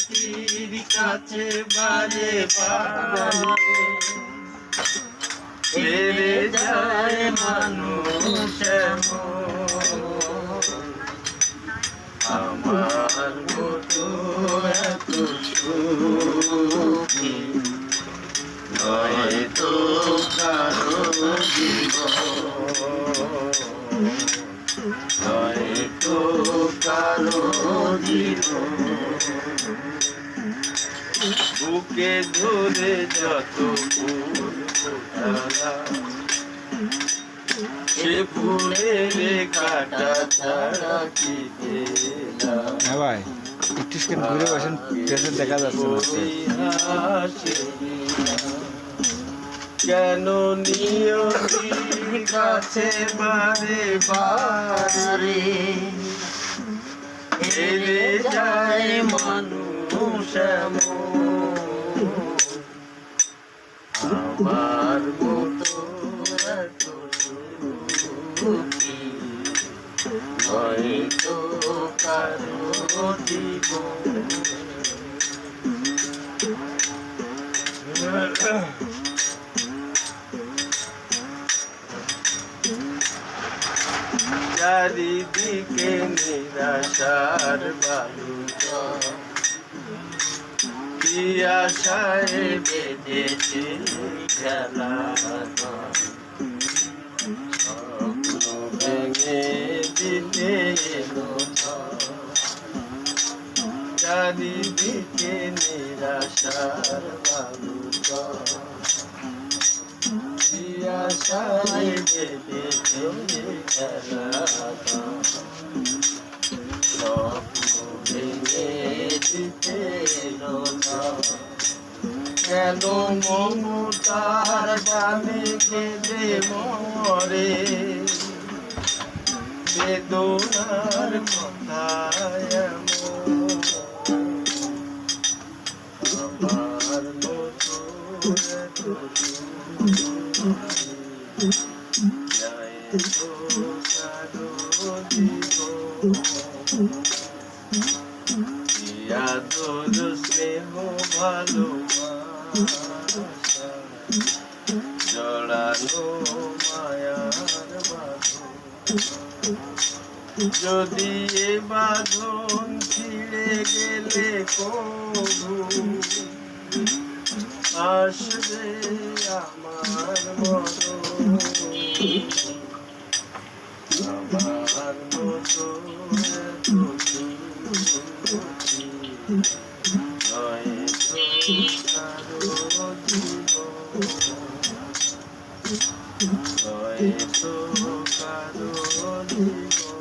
নিয়তির কাছে বারে হেরে যায় মানুষ। আমার মতো এত নয় তো কারও জীবন বুকে ধরে যত সে ফুলের কাটা ছাড়া কি হ্যাঁ ভাই একটু স্ক্রিন ঘুরে বসেন পেছনে দেখা যাচ্ছে কেন নিয়তির কাছে বারে বারে হেরে যায় মানুষ। আমার মতো এত সুখী হয়তো কারও জীবন চারিদিকে নিরাশার বালুকা কি আশায় বেঁধেছে খেলা ভেঙে দিতে। চারিদিকে নিরাশার বালুকা কেন মমতার ডালে কেঁদে মরে বেদনার কথা আমার আদর স্নেহ ভালোবাসা জড়ানো মায়ার বাঁধন যদি এ বাঁধন ছিঁড়ে গেলে কবু? আসবে আমার মরণ আমার মতো নয় তো কারও জীবন।